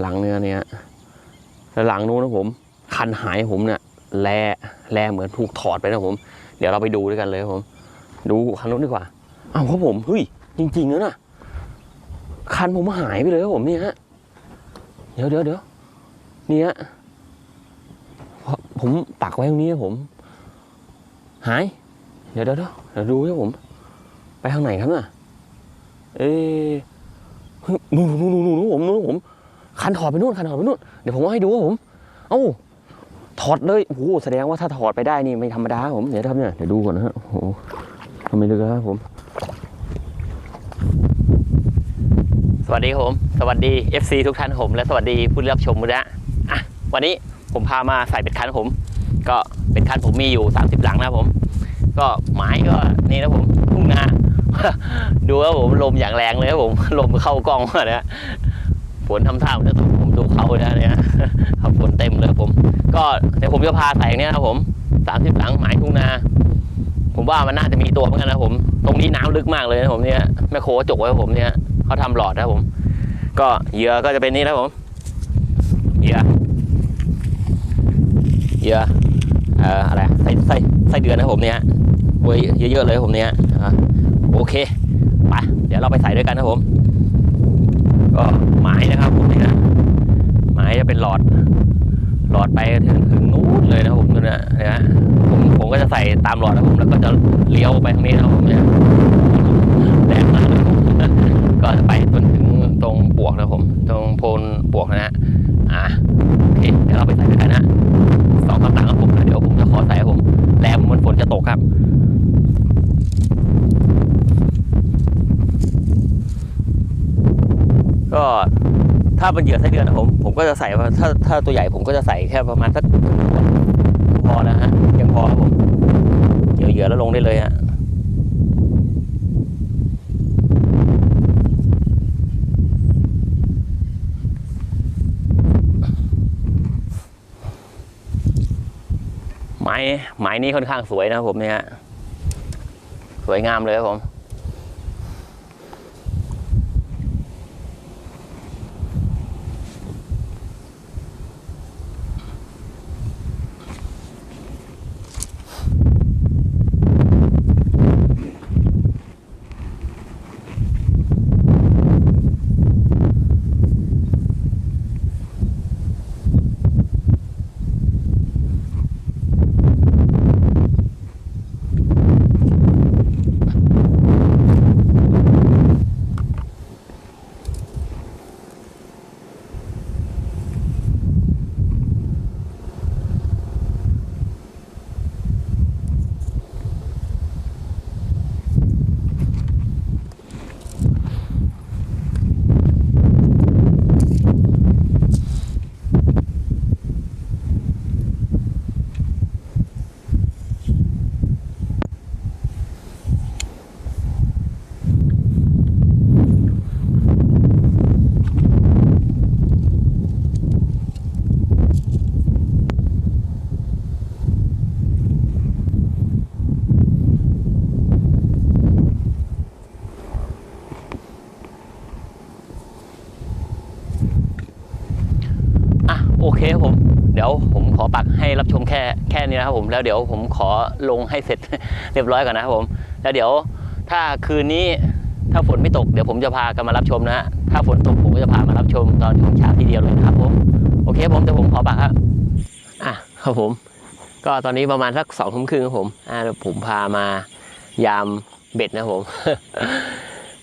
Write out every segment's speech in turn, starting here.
หลังเนื้อเนี่ยแล้วหลังนู้นนะผม คันหายผมเนี่ยแลแลเหมือนถูกถอดไปนะผม เดี๋ยวเราไปดูด้วยกันเลยผม ดูคันนู้นดีกว่าอ้าวครับผมเฮ้ยจริงๆแล้วนะคันผมหายไปเลยครับผมเนี่ยฮะเดี๋ยวเดี๋ยวเดี๋ยวเนี่ยผมปักไว้ตรงนี้ผม หาย เดี๋ยวเดี๋ยวเดี๋ยวดูครับผม ไปทางไหนครับน่ะ เอ๊ะเฮ้ยนู่นนู่นนู่นนู่นผมนู่นผม คันถอดไปนู่นคันถอดไปนู่นเดี๋ยวผมเอาให้ดูครับผมเอ้าถอดเลยโอ้โหแสดงว่าถ้าถอดไปได้นี่ไม่ธรรมดาผมเดี๋ยวทำเนี่ยเดี๋ยวดูก่อนนะฮะโอ้โหทำไมลึกครับผม สวัสดีครับผม สวัสดี FC ทุกท่านผม และสวัสดีผู้รับชมด้วยนะอะวันนี้ผมพามาใส่เป็ดคันผม ก็เป็ดคันผมมีอยู่ 30 หลังนะผม ก็ไม้ก็นี่นะผมทุ่งนาดูครับผมลมอย่างแรงเลยครับผมลมเข้ากล้องมาเนี่ย ฝนทำท่าเหมือนจะตกผมดูเขาเลยนะเนี่ยครับฝนเต็มเลยผม ก็เดี๋ยวผมจะพาใส่อย่างเนี้ยครับผมสามสิบหลังหมายทุ่งนา ผมว่ามันน่าจะมีตัวเหมือนกันนะผม ตรงนี้น้ำลึกมากเลยนะผมเนี่ยแม่โคจกไว้ผมเนี่ยเขาทำหลอดนะผม ก็เหยื่อก็จะเป็นนี่นะผมเหยื่อเหยื่อเอ่ออะไรไส้ไส้ไส้เดือนนะผมเนี่ยโอ้ยเยอะๆเลยผมเนี่ยโอเคไปเดี๋ยวเราไปใส่ด้วยกันนะผม ก็หมายนะครับผมเนี่ยหมายจะเป็นหลอด หลอดไปถึงถึงนู้นเลยนะผมนู่นนะเนี่ยฮะผมผมก็จะใส่ตามหลอดนะผมแล้วก็จะเลี้ยวไปทางนี้นะผมเนี่ยแรงมากเลยผมก็จะไปจนถึงตรงปวกนะผม ตรงโพนปวกนะฮะอะโอเคเดี๋ยวเราไปใส่ด้วยกันนะสองคำสั่งครับผมเดี๋ยวผมจะขอใส่ผมแรงมันฝนจะตกครับ ก็ถ้าเป็นเหยื่อไส้เดือนนะผมผมก็จะใส่ถ้าถ้าตัวใหญ่ผมก็จะใส่แค่ประมาณสักพอแล้วฮะยังพอครับผมเหยื่อเหยื่อแล้วลงได้เลยฮะไม้ไม้นี้ค่อนข้างสวยนะผมเนี่ยฮะสวยงามเลยครับผม อะ โอเคผม เดี๋ยวผมขอปักให้รับชมแค่แค่นี้นะครับผมแล้วเดี๋ยวผมขอลงให้เสร็จเรียบร้อยก่อนนะครับผม แล้วเดี๋ยวถ้าคืนนี้ถ้าฝนไม่ตกเดี๋ยวผมจะพากันมารับชมนะฮะถ้าฝนตกผมก็จะพามารับชมตอนช่วงเช้าทีเดียวเลยนะครับผมโอเคผมเดี๋ยวผมขอปักครับอะครับผม ก็ตอนนี้ประมาณสักสองทุ่มครึ่งครับผมอ่าเดี๋ยวผมพามายามเบ็ดนะผม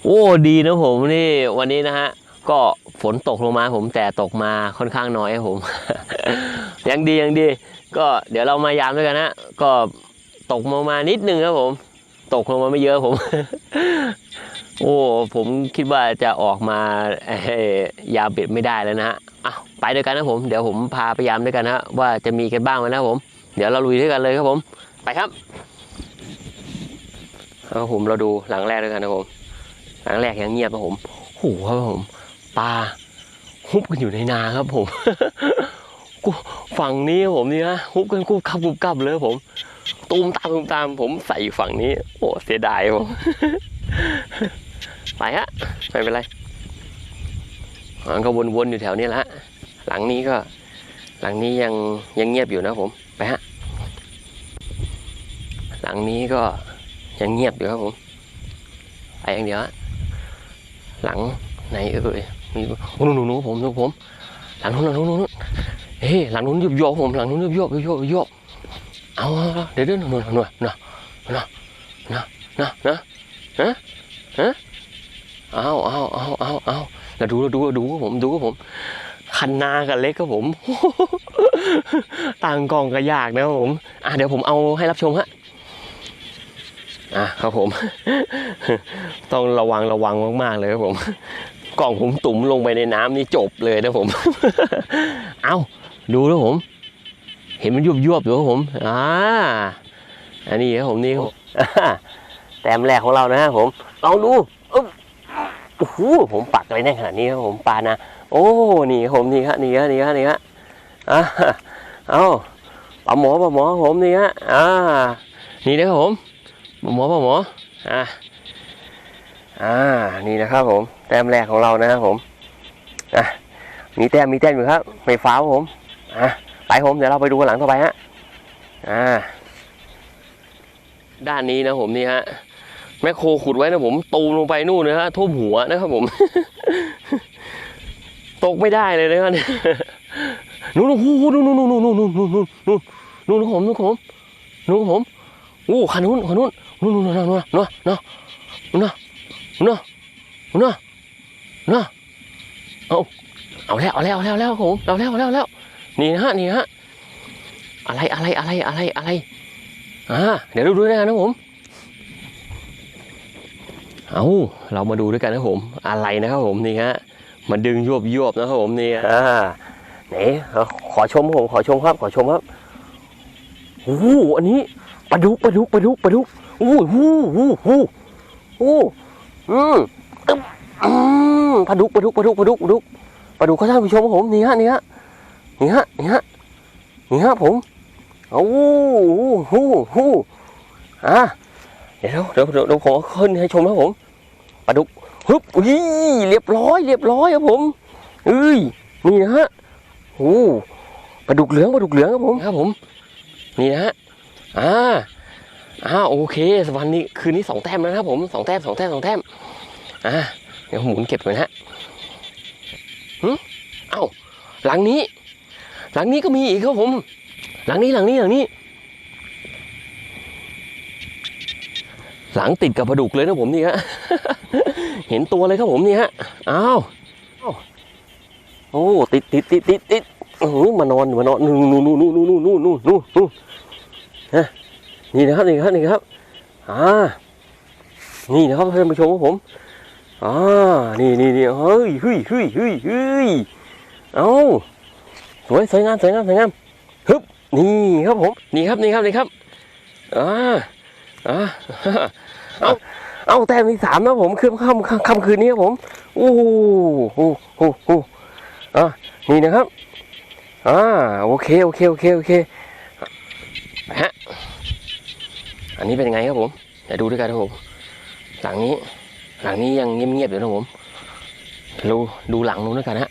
โอ้ดีนะผมนี่วันนี้นะฮะ ก็ฝนตกลงมาผมแต่ตกมาค่อนข้างน้อยผม ยังดียังดี ก็เดี๋ยวเรามายามด้วยกันนะก็ตกลงมานิดนึงครับผม ตกลงมาไม่เยอะผม โอ้ผมคิดว่าจะออกมายามเบ็ดไม่ได้แล้วนะฮะอะไปด้วยกันนะผม เดี๋ยวผมพาไปยามด้วยกันนะว่าจะมีกันบ้างไหมนะผม เดี๋ยวเราลุยด้วยกันเลยครับผม ไปครับแล้วผมเราดูหลังแรกด้วยกันนะผม หลังแรกยังเงียบนะผมโอ้โหครับผม ปลาฮุบกันอยู่ในนาครับผมฝั่งนี้ผมนี่นะฮุบกันกูขับกูกับเลยผม ตูมตามตูมตามผมใส่อยู่ฝั่งนี้ โอ้เสียดายผมไปฮะไม่เป็นไรมันก็วนๆอยู่แถวนี้ละหลังนี้ก็ หลังนี้ยังยังเงียบอยู่นะผมไปฮะหลังนี้ก็ยังเงียบอยู่ครับผมไปอย่างเดียวหลังไหนเอ่ย มีโอ้หนูหนูผมหนูผม หลังนู้นหลังนู้นเฮ้ยหลังนู้นยุบยบผมหลังนู้นยุบยบยุบยบยุบยบเอาเอาเดี๋ยวเดี๋ยวหนูหนูหนูหนูหนูหนูหนูหนูฮะฮะเอาเอาเอาเอาเอาแล้วดูแล้วดูดูครับผมดูกับผมคันนากับเล็กครับผม ต่างกล่องก็ยากนะครับผมอะเดี๋ยวผมเอาให้รับชมฮะอะครับผม ต้องระวังระวังมากๆเลยครับผม กล่องผมตุ่มลงไปในน้ำนี่จบเลยนะผม เอาดูแล้วผม เห็นมันยุบยุบอยู่ผม อ่า อันนี้ครับผมนี่ครับแต้มแรกของเรานะครับผมลองดูโอ้โหผมปักอะไรแน่ขนาดนี้ครับผมปลานะ โอ้นี่ผมนี่ฮะนี่ฮะนี่ฮะนี่ฮะอ่าเอาปลาหมอปลาหมอผมนี่ฮะอ่า นี่นะครับผมปลาหมอปลาหมออ่า อ่านี่นะครับผม แต้มแรกของเรานะครับผมอะมีแต้มมีแต้มอยู่ครับไม่ฟ้าวผมอะไปผมเดี๋ยวเราไปดูกันหลังต่อไปฮะอ่าด้านนี้นะผมนี่ฮะแม่โครขุดไว้นะผมตูมลงไปนู่นนะฮะท่วมหัวนะครับผม ตกไม่ได้เลยนะครับเนี่ยนู่นนู่นนู่นนู่นนู่นนู่นนู่นนู่นนู่นนู่นนู่นผมนู่นผมนู่นผมโอ้ขันนู้นขันนู้นนู่นนู่นนู่นนู่นนู่นนู่น นู่นนู่นนู่นนู่นเอาเอาแล้วเอาแล้วเอาแล้วแล้วผมเอาแล้วเอาแล้วแล้วนี่นะฮะนี่ฮะอะไรอะไรอะไรอะไรอะไรอ่าเดี๋ยวดูด้วยกันนะผมเอาเรามาดูด้วยกันนะผม อะไรนะครับผมนี่ฮะมันดึงยวบยวบนะครับผมนี่อ่าไหนขอชมครับผมขอชมครับ ขอชมครับโอ้โหอันนี้ปลาดุกปลาดุกปลาดุกปลาดุกโอ้โหโอ้โหโอ้โห อืมอึ๊บอืมปลาดุกปลาดุกปลาดุกปลาดุกปลาดุกปลาดุกเขาท่านผู้ชมผมนี่ฮะนี่ฮะนี่ฮะนี่ฮะนี่ฮะผมโอ้โหโอ้หอะเดี๋ยวเดี๋ยวเดี๋ยวเดี๋ยวผมเอขึ้นให้ชมนะผมปลาดุกฮึบอุ้ยเรียบร้อยเรียบร้อยครับผมเอ้ยนี่นะฮะโอ้ปลาดุกเหลืองปลาดุกเหลืองครับผมครับผม นี่นะฮะอ่า อ้าวโอเคสวรรค์นี้คืนนี้สองแต้มแล้วนะครับผมสองแต้มสองแต้มสองแต้มอะเดี๋ยวหมุนเก็บไว้นะฮะหืมเอ้าหลังนี้ หลังนี้ก็มีอีกครับผม หลังนี้หลังนี้หลังนี้ หลังติดกับกระดูกเลยนะผมนี่ฮะเห็นตัวเลยครับผมนี่ฮะอ้าวโอ้ติดติดติดติดติดโอ้มานอนมานอนนู่นนู่นนู่นนู่นนู่นนู่นนู่นฮะ นี่นะครับนี่ครับนี่ครับอ่านี่นะครับท่านผู้ชมครับผมอ่านี่นี่นี่เฮ้ยเฮ้ยเฮ้ยเฮ้ยเฮ้ยเอ้าสวยสวยงามสวยงามสวยงามฮึบนี่ครับผมนี่ครับนี่ครับนี่ครับอ่าอ่าเอาเอาแต้มที่สามนะผมคืนค่ำค่ำคืนนี้ครับผมโอ้โหโอ้โหโอ้โหอะนี่นะครับอ่าโอเคโอเคโอเคโอเคไปฮะ อันนี้เป็นยังไงครับผมเดี๋ยวดูด้วยกันครับผมหลังนี้ หลังนี้ยังเงียบๆอยู่นะผมดูดูหลังนู้นด้วยกันฮะ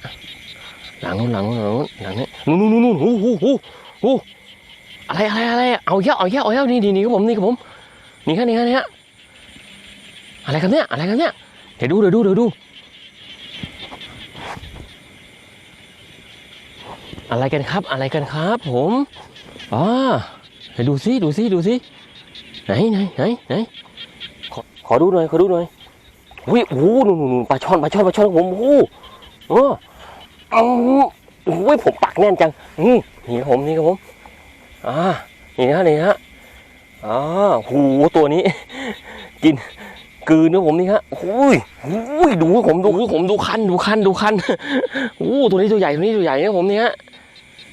หลังนู้นหลังนู้นหลังนู้นหลังนี้นู้นนู้นนู้นโอ้โหโอ้โหโอ้โหอะไรอะไรอะไรเอาเยอะเอาเยอะเอาเยอะนี่นี่นี่ครับผมนี่ครับผมนี่ครับนี่ครับนี่ฮะอะไรครับเนี่ยอะไรครับเนี่ยเดี๋ยวดูเดี๋ยวดูเดี๋ยวดู อะไรกันครับอะไรกันครับ ผมอ่าเดี๋ยวดูซิดูซิดูซิ ไหนไหนไหนไหนขอขอดูหน่อยขอดูหน่อยวิโอ้โหนู่นนู่นนู่นปลาช่อนปลาช่อนปลาช่อนผมโอ้โหเออเอาโอ้ยผมปักแน่นจังนี่นี่ครับผมนี่ครับผมอ่านี่นะนี่ฮะอ่าโอ้โหตัวนี้ กินกืนนะผมนี่ฮะโอ้ยโอ้ยดูผมดูผมดูคันดูคันดูคันโอ้ตัวนี้ตัวใหญ่ตัวนี้ตัวใหญ่นะผมนี่ฮะ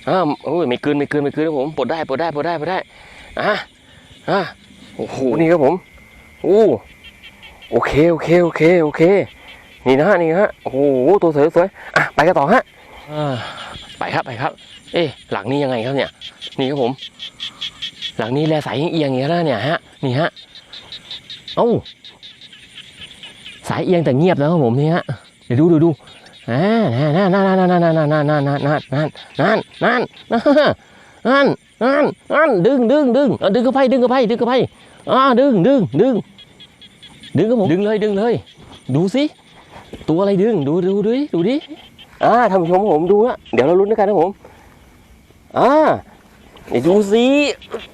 อ่าโอ้ยไม่กินไม่กินไม่กินนะผมปลดได้ปลดได้ปลดได้ปลดได้อะอะ โอ้โหนี่ครับผมโอ้โอเคโอเคโอเคโอเค นี่นะฮะนี่ฮะโอ้โหตัวสวยสวยอะไปกันต่อฮะไปครับไปครับ เอ๊หลังนี้ยังไงครับเนี่ย นี่ครับผม หลังนี้แลสายเอียงอย่างนี้แล้วเนี่ยฮะนี่ฮะเอ้าสายเอียงแต่เงียบนะครับผมนี่ฮะเดี๋ยวดูดูดูอ่านั่นนั่นนั่นนั่นนั่นนั่นนั่นนั่นนั่นนั่นนั่นนั่น นั่นนั่นนั่นดึงดึงดึงเอาดึงกระไพดึงกระไพดึงกระไพอ่าดึงดึงดึงดึงครับผมดึงเลยดึงเลย ดูสิตัวอะไรดึงดูดูดูดิดูดิอ่าท่านผู้ชมผมดูนะเดี๋ยวเราลุ้นด้วยกันนะผมอ่านี่ดูสิ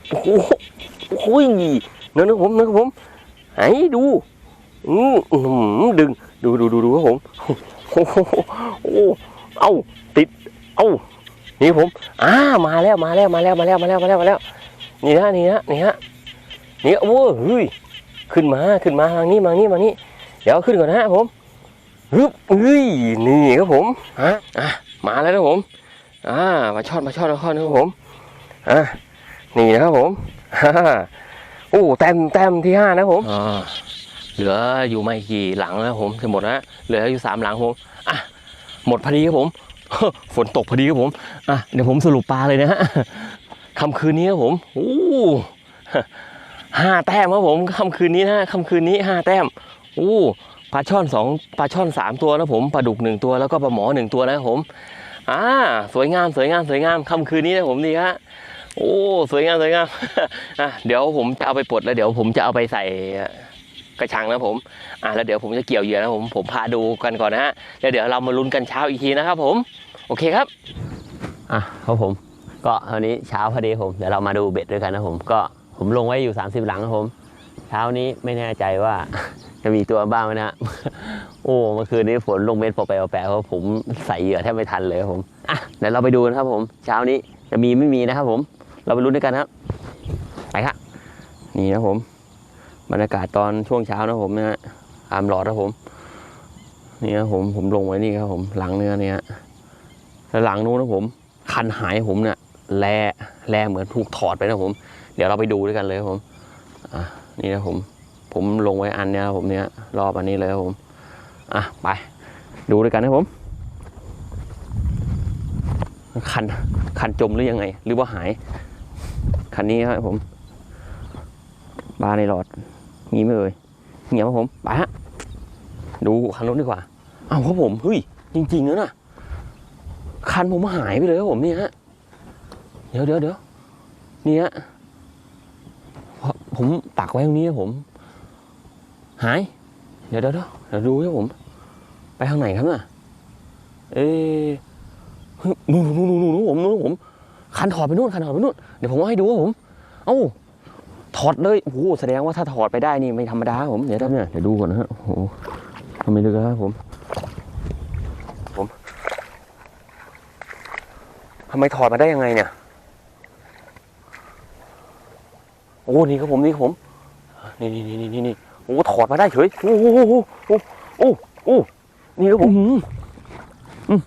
โอ้โหโอ้โหนั่นนะผมนั่นนะผมไหนดูอืมอื้อหือดึงดูดูดูดูครับผมโอ้โหโอ้เอ้าติดเอ้า นี่ผมอ่ามาแล้วมาแล้วมาแล้วมาแล้วมาแล้วมาแล้วมาแล้ว นี่นะนี่นะนี่ฮะนี่โอ้เฮ้ยขึ้นมาขึ้นมาทางนี้มานี่มานี่เดี๋ยวขึ้นก่อนนะผมฮึบเฮ้ยนี่ครับผมฮะอะมาแล้วนะผมอ่ามาชอดมาชอดมาชอดนะครับผมอะนี่นะครับผมฮ่าโอ้แต้มแต้มที่ห้านะผมเหลืออยู่ไม่กี่หลังแล้วผมจะหมดแล้วเหลืออยู่สามหลังผมอะหมดพอดีครับผม ฝนตกพอดีครับผมอะเดี๋ยวผมสรุปปลาเลยนะฮะค่ำคืนนี้ครับผมโอ้ห้าแต้มครับผมค่ำคืนนี้นะค่ำคืนนี้ห้าแต้มโอ้ปลาช่อนสองปลาช่อนสามตัวนะผมปลาดุกหนึ่งตัวแล้วก็ปลาหมอหนึ่งตัวนะครับผมอ่าสวยงามสวยงามสวยงามค่ำคืนนี้นะผมดีฮะโอ้สวยงามสวยงามอะเดี๋ยวผมจะเอาไปปลดแล้วเดี๋ยวผมจะเอาไปใส่ กระชังนะผมอะแล้วเดี๋ยวผมจะเกี่ยวเหยื่อนะผมผมพาดูกันก่อนนะฮะแล้วเดี๋ยวเรามาลุ้นกันเช้าอีกทีนะครับผมโอเคครับอะครับผม ก็เท่านี้เช้าพอดีผมเดี๋ยวเรามาดูเบ็ดด้วยกันนะผมก็ผมลงไว้อยู่ 30 หลังครับผม เช้านี้ไม่แน่ใจว่าจะมีตัวบ้างไหมนะ โอ้ เมื่อคืนนี้ฝนลงเม็ดปอแปะแปะเพราะผมใส่เหยื่อแทบไม่ทันเลยครับผม อะ เดี๋ยวเราไปดูนะครับผม เช้านี้จะมีไม่มีนะครับผม เราไปลุ้นด้วยกันครับ ไปครับ นี่นะผม บรรยากาศตอนช่วงเช้านะผมนะฮะอามหลอดนะผม นี่นะผมผมลงไว้นี่ครับผมหลังเนื้อเนี่ยแล้วหลังนู้นนะผม คันหายผมเนี่ยแลแลเหมือนถูกถอดไปนะผม เดี๋ยวเราไปดูด้วยกันเลยครับผมอะนี่นะผม ผมลงไว้อันเนี้ยครับผมเนี้ยรอบอันนี้เลยครับผมอะไป ดูด้วยกันนะผม คันคันจมหรือยังไง หรือว่าหาย คันนี้ครับผม บาในหลอด มีไหมเอ่ยเงียบครับผมไปฮะดูคันรถดีกว่าเอาครับผมเฮ้ยจริงๆแล้วนะคันผมหายไปเลยครับผมเนี่ยฮะเดี๋ยวเดี๋ยวเดี๋ยวนี่ฮะเพราะผมปักไว้ตรงนี้ครับผม หาย เดี๋ยวเดี๋ยวเดี๋ยวดูครับผม ไปทางไหนครับน่ะเอ๊ะเฮ้ยนู่นนู่นนู่นนู่นผมนู่นผมคันถอดไปนู่นคันถอดไปนู่นเดี๋ยวผมเอาให้ดูครับผม เอ้า ถอดเลยโอ้โหแสดงว่าถ้าถอดไปได้นี่ไม่ธรรมดาผมเดี๋ยวครับเนี่ยเดี๋ยวดูก่อนนะฮะโอ้โหทำไมลึกครับผมผมทำไมถอดมาได้ยังไงเนี่ยโอ้นี่ครับผมนี่ครับผมนี่นี่นี่นี่นี่โอ้ถอดมาได้เฉยโอ้โหโอ้โหโอ้โหโอ้นี่ครับผมอืม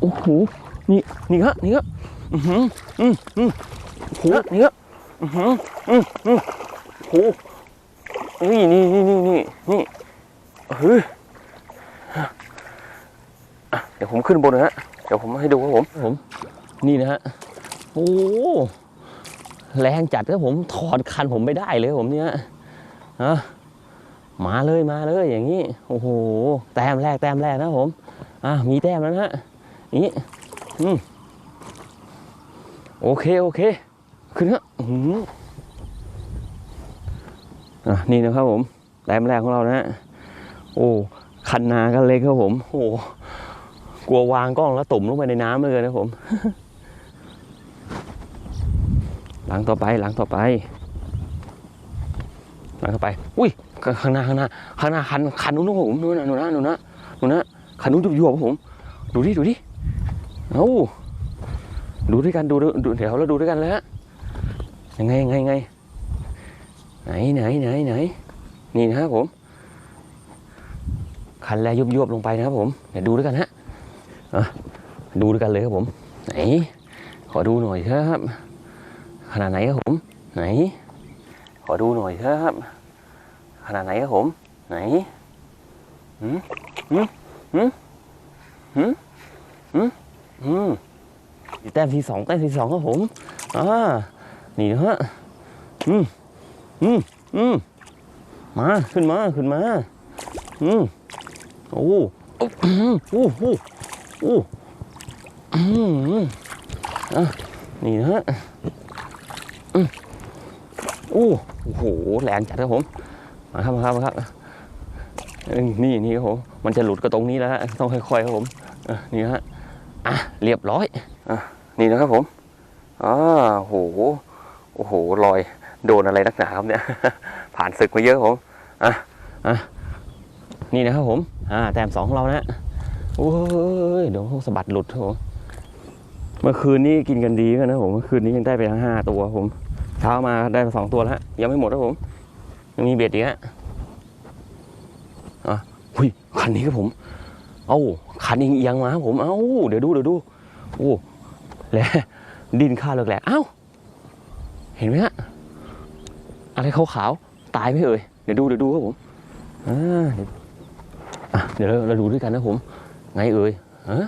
โอ้โหนี่นี่ฮะนี่ฮะอือหืออืมอืมโอ้โหนี่ฮะ อือหืออืมอืมโอ้โหนี่นี่นี่นี่นี่นี่เฮ้ยเดี๋ยวผมขึ้นบนนะฮะ เดี๋ยวผมให้ดูครับผมผม นี่นะฮะ โอ้แรงจัดครับผมถอดคันผมไม่ได้เลยผมเนี่ยฮะมาเลยมาเลยอย่างนี้ โอ้โห แต้มแรกแต้มแรกนะผม อะมีแต้มแล้วนะฮะนี่อืมโอเค โอเค ขึ้นฮะอื้ออะนี่นะครับผมแต้มแรกของเรานะฮะโอ้คันนาก็เล็กครับผมโอ้กลัววางกล้องแล้วตุ่มลงไปในน้ำเลยนะผม หลังต่อไปหลังต่อไป หลังต่อไป อุ้ยข้างหน้าข้างหน้าข้างหน้าคันคันนู้นครับผมนู้นนะนู้นนะนู้นนะนู้นนะคันนู้นอยู่ๆครับผม ดูดิดูดิเอ้าดูด้วยกันดูดูดูเดี๋ยวเราดูด้วยกันแล้วฮะ ยังไงยังไงยังไงไหนไหนไหนไหนนี่นะครับผม คันแรกยุบยุบๆลงไปนะครับผมเดี๋ยวดูด้วยกันฮะดูด้วยกันเลยครับผม ไหน ขอดูหน่อยเถอะครับ ขนาดไหนครับผม ไหน ขอดูหน่อยเถอะครับ ขนาดไหนครับผม ไหนหืมหืมหืมหืมหืมหืมแต้มที่สองแต้มที่สองครับผมอ่า นี่นะฮะอืมอืมอืมมาขึ้นมาขึ้นมาอืมโอ้โอู้อู้อู้อู้อืมอะนี่นะฮะอืมโอ้โหแรงจัดครับผมมาครับมาครับมาครับเอ้ยนี่นี่ครับผมมันจะหลุดก็ตรงนี้แล้วฮะต้องค่อยๆครับผมอะนี่ฮะอะเรียบร้อยอะนี่นะครับผมอ่าโอ้โห โอ้โหรอยโดนอะไรนักหนาครับเนี่ย ผ่านศึกมาเยอะผมอะอะนี่นะครับผมอ่าแต้มสองของเรานะโอ้ยเดี๋ยวสะบัดหลุดครับผมเมื่อคืนนี้กินกันดีกันนะผมเมื่อคืนนี้ยังได้ไปทั้งห้าตัวผมเช้ามาได้มาสองตัวแล้วฮะยังไม่หมดครับผมยังมีเบ็ดอีกฮะอะหุยคันนี้ครับผม เอ้าคันเอียงมาครับผมเอ้าเดี๋ยวดูเดี๋ยวดูโอ้แล้วดินข้าเลิกแหลกเอ้า ห็นไหมฮะอะไรขาวๆตายไหมเอ่ยเดี๋ยวดูเดี๋ยวดูครับผมอ่าเดี๋ยวเดี๋ยวเราดูด้วยกันนะผม ไงเอ่ยฮะ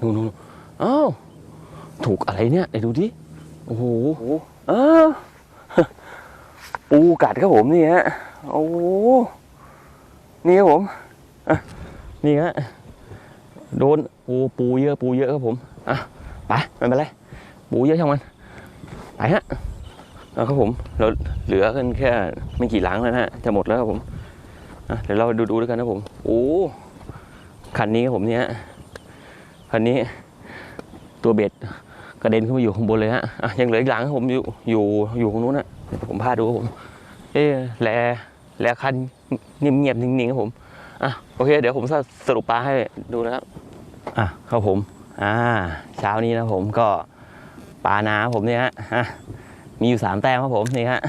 นู่นนู่นเอ้าถูกอะไรเนี่ยเดี๋ยวดูดิโอ้โหอ้าวปูกัดครับผมนี่ฮะโอ้โหนี่ครับผมนี่ฮะโดนโอ้ปูเยอะปูเยอะครับผมอะไปไม่เป็นไรปูเยอะช่างมันไปฮะ เอาครับผมเราเหลือกันแค่ไม่กี่หลังแล้วนะฮะจะหมดแล้วครับผมอะเดี๋ยวเราดูดูด้วยกันนะผมโอ้คันนี้ครับผมเนี่ยคันนี้ตัวเบ็ดกระเด็นขึ้นมาอยู่ข้างบนเลยฮะอะยังเหลืออีกหลังครับผมอยู่อยู่อยู่ตรงนู้นนะผมพาดูครับผม เอ๊ะแลแลคันเงียบๆนิ่งๆครับผมอะโอเค เดี๋ยวผมสรุปปลาให้ดูนะครับอะครับผม อ่าเช้านี้นะผมก็ปลานาผมเนี่ยฮะอะ มีอยู่สามแต้มครับผมนี่ฮะ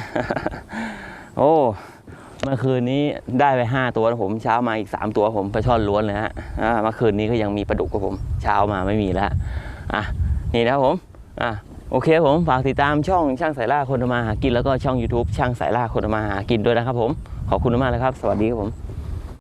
โอ้เมื่อคืนนี้ได้ไปห้าตัวนะผมเช้ามาอีกสามตัวผมปลาช่อนล้วนเลยฮะเมื่อคืนนี้ก็ยังมีปลาดุกครับผมเช้ามาไม่มีแล้วอะนี่นะครับผมอะโอเคผมฝากติดตามช่องช่างสายล่าคนมาหากินแล้วก็ช่อง YouTube ช่างสายล่าคนมาหากินด้วยนะครับผมขอบคุณมากเลยครับ สวัสดีครับผม